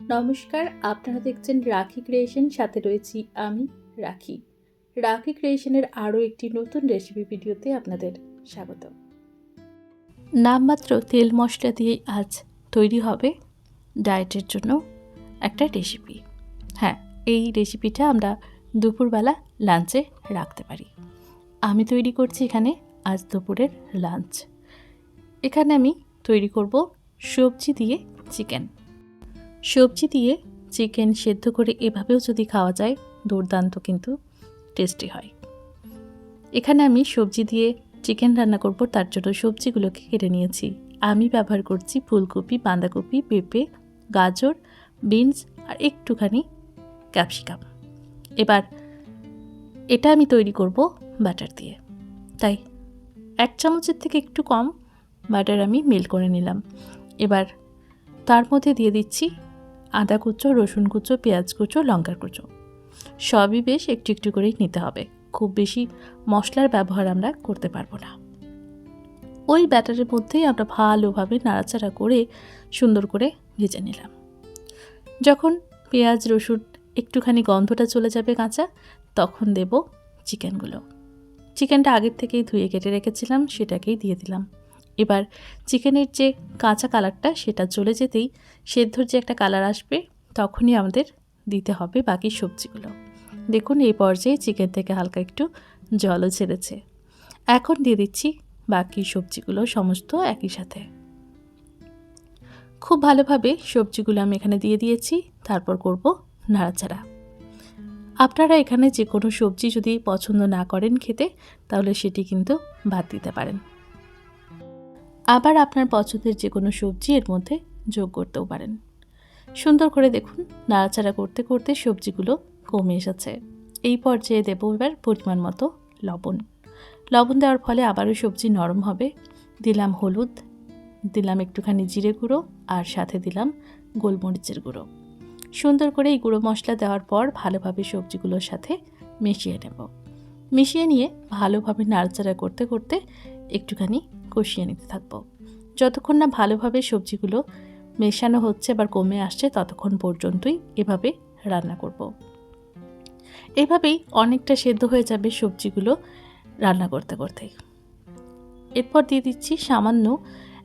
নমস্কার, আপনারা দেখছেন রাখি ক্রিয়েশন, সাথে রয়েছি আমি, রাখি। রাখি ক্রিয়েশনের আরও একটি নতুন রেসিপি ভিডিওতে আপনাদের স্বাগত নামমাত্র তেল মশলা দিয়ে আজ তৈরি হবে ডায়েটের জন্য একটা রেসিপি হ্যাঁ এই রেসিপিটা আমরা দুপুরবেলা লাঞ্চে রাখতে পারি। আমি তৈরি করছি এখানে আজ দুপুরের লাঞ্চ। এখানে আমি তৈরি করব সবজি দিয়ে চিকেন। সবজি দিয়ে চিকেন সেদ্ধ করে এভাবেও যদি খাওয়া যায়, দুর্দান্ত কিন্তু টেস্টি হয়। এখানে আমি সবজি দিয়ে চিকেন রান্না করব, তার জন্য সবজিগুলোকে কেটে নিয়েছি। আমি ব্যবহার করছি ফুলকপি, বাঁধাকপি, পেঁপে, গাজর, বিনস আর একটুখানি ক্যাপসিকাম। এবার এটা আমি তৈরি করব বাটার দিয়ে। তাই এক চামচের থেকে একটু কম বাটার আমি মেল করে নিলাম। এবার তার মধ্যে দিয়ে দিচ্ছি আদা কুচো, রসুন কুচো, পেঁয়াজ কুচো, লঙ্কার কুচো। সবই বেশ একটু একটু করেই নিতে হবে। খুব বেশি মশলার ব্যবহার আমরা করতে পারব না। ওই ব্যাটারের মধ্যেই আমরা ভালোভাবে নাড়াচাড়া করে সুন্দর করে ভেজে নিলাম। যখন পেঁয়াজ, রসুন একটুখানি গন্ধটা চলে যাবে কাঁচা, তখন দেব চিকেনগুলো। চিকেনটা আগের থেকেই ধুয়ে কেটে রেখেছিলাম, সেটাকেই দিয়ে দিলাম। এবার চিকেনের যে কাঁচা কালারটা সেটা চলে যেতেই সেদ্ধর যে একটা কালার আসবে তখনই আমাদের দিতে হবে বাকি সবজিগুলো। দেখুন এই পর্যায়ে চিকেন থেকে হালকা একটু জলও ছেড়েছে। এখন দিয়ে দিচ্ছি বাকি সবজিগুলো সমস্ত একই সাথে। খুব ভালোভাবে সবজিগুলো আমি এখানে দিয়ে দিয়েছি, তারপর করব নাড়াচাড়া। আপনারা এখানে যে কোনো সবজি যদি পছন্দ না করেন খেতে, তাহলে সেটি কিন্তু বাদ দিতে পারেন। আবার আপনার পছন্দের যে কোনো সবজি এর মধ্যে যোগ করতেও পারেন। সুন্দর করে দেখুন, নাড়াচাড়া করতে করতে সবজিগুলো কমে এসেছে। এই পর্যায়ে দেবো এবার পরিমাণ মতো লবণ। লবণ দেওয়ার ফলে আবারও সবজি নরম হবে। দিলাম হলুদ, দিলাম একটুখানি জিরে গুঁড়ো আর সাথে দিলাম গোলমরিচের গুঁড়ো। সুন্দর করে এই গুঁড়ো মশলা দেওয়ার পর ভালোভাবে সবজিগুলোর সাথে মিশিয়ে নেব। মিশিয়ে নিয়ে ভালোভাবে নাড়াচাড়া করতে করতে একটুখানি কষিয়ে নিতে থাকব। যতক্ষণ না ভালোভাবে সবজিগুলো মেশানো হচ্ছে বা কমে আসছে, ততক্ষণ পর্যন্তই এভাবে রান্না করব। এভাবেই অনেকটা সেদ্ধ হয়ে যাবে সবজিগুলো রান্না করতে করতে। এরপর দিয়ে দিচ্ছি সামান্য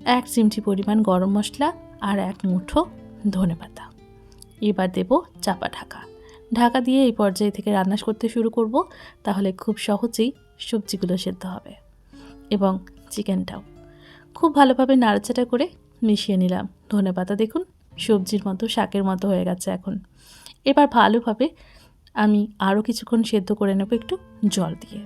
এক চিমটি পরিমাণ গরম মশলা আর এক মুঠো ধনে পাতা। এবার দেব চাপা ঢাকা। ঢাকা দিয়ে এই পর্যায়ে থেকে রান্না করতে শুরু করব, তাহলে খুব সহজেই সবজিগুলো সেদ্ধ হবে। এবং চিকেনটাও। খুব ভালোভাবে নাড়াচাড়া করে মিশিয়ে নিলাম। ধনে পাতা দেখুন, সবজির মতো, শাকের মতো হয়ে গেছে এখন। এবার ভালোভাবে আমি আরও কিছুক্ষণ সেদ্ধ করে নেব একটু জল দিয়ে।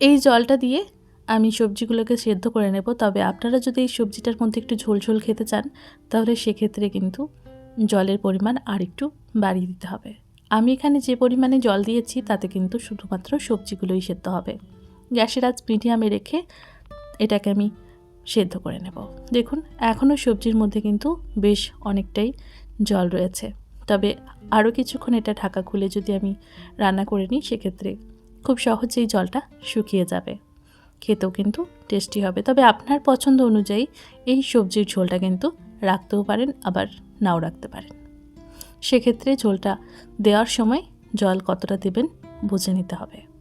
এই জলটা দিয়ে আমি সবজিগুলোকে সেদ্ধ করে নেব। তবে আপনারা যদি এই সবজিটার মধ্যে একটু ঝোল ঝোল খেতে চান, তাহলে সেক্ষেত্রে কিন্তু জলের পরিমাণ আর একটু বাড়িয়ে দিতে হবে। আমি এখানে যে পরিমাণে জল দিয়েছি, তাতে কিন্তু শুধুমাত্র সবজিগুলোই সেদ্ধ হবে। গ্যাসের আজ মিডিয়ামে রেখে এটাকে আমি সেদ্ধ করে নেব। দেখুন, এখনও সবজির মধ্যে কিন্তু বেশ অনেকটাই জল রয়েছে। তবে আরও কিছুক্ষণ এটা ঢাকা খুলে যদি আমি রান্না করে নিই, সেক্ষেত্রে খুব সহজেই জলটা শুকিয়ে যাবে। খেতেও কিন্তু টেস্টি হবে। তবে আপনার পছন্দ অনুযায়ী এই সবজির ঝোলটা কিন্তু রাখতেও পারেন, আবার নাও রাখতে পারেন। সেক্ষেত্রে ঝোলটা দেওয়ার সময় জল কতটা দেবেন বুঝে নিতে হবে।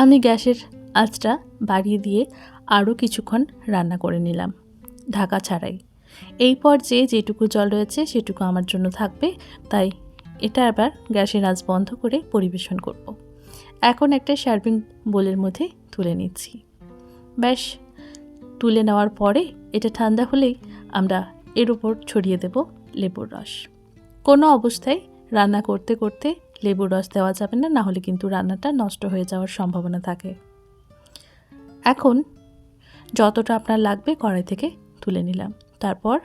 আমি গ্যাসের আঁচটা বাড়িয়ে দিয়ে আরও কিছুক্ষণ রান্না করে নিলাম, ঢাকা ছাড়াই। এই পর্যায়ে যেটুকু জল রয়েছে সেটুকু আমার জন্য থাকবে, তাই এটা আবার গ্যাসের আঁচ বন্ধ করে পরিবেশন করব। এখন একটা সার্ভিং বোলের মধ্যে তুলে নিচ্ছি। ব্যাস, তুলে নেওয়ার পরে এটা ঠান্ডা হলেই আমরা এর উপর ছড়িয়ে দেব লেবুর রস। কোনো অবস্থায় রান্না করতে করতে লেবুর রস দেওয়া যাবে না না হলে কিন্তু রান্নাটা নষ্ট হয়ে যাওয়ার সম্ভাবনা থাকে। এখন যতটা আপনার লাগবে কড়াই থেকে তুলে নিলাম। তারপর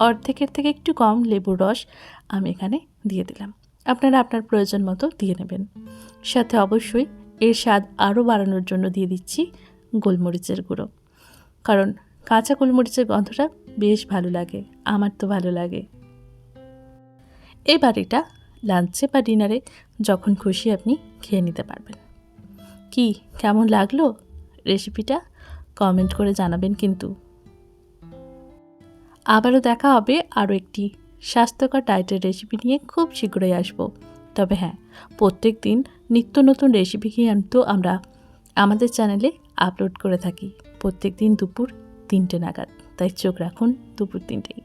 অর্ধেকের থেকে একটু কম লেবুর রস আমি এখানে দিয়ে দিলাম। আপনারা আপনার প্রয়োজন মতো দিয়ে নেবেন। সাথে অবশ্যই এর স্বাদ আরও বাড়ানোর জন্য দিয়ে দিচ্ছি গোলমরিচের গুঁড়ো। কারণ কাঁচা গোলমরিচের গন্ধটা বেশ ভালো লাগে, আমার তো ভালো লাগে। এবার এটা লাঞ্চে বা ডিনারে যখন খুশি আপনি খেয়ে নিতে পারবেন। কি, কেমন লাগল রেসিপিটা? কমেন্ট করে জানাবেন কিন্তু। আবারও দেখা হবে আরও একটি স্বাস্থ্যকর ডায়েটের রেসিপি নিয়ে খুব শীঘ্রই আসব। তবে হ্যাঁ প্রত্যেক দিন নিত্য নতুন রেসিপি কিন্তু আমরা আমাদের চ্যানেলে আপলোড করে থাকি। প্রত্যেক দিন দুপুর তিনটে নাগাদ। তাই চোখ রাখুন দুপুর তিনটে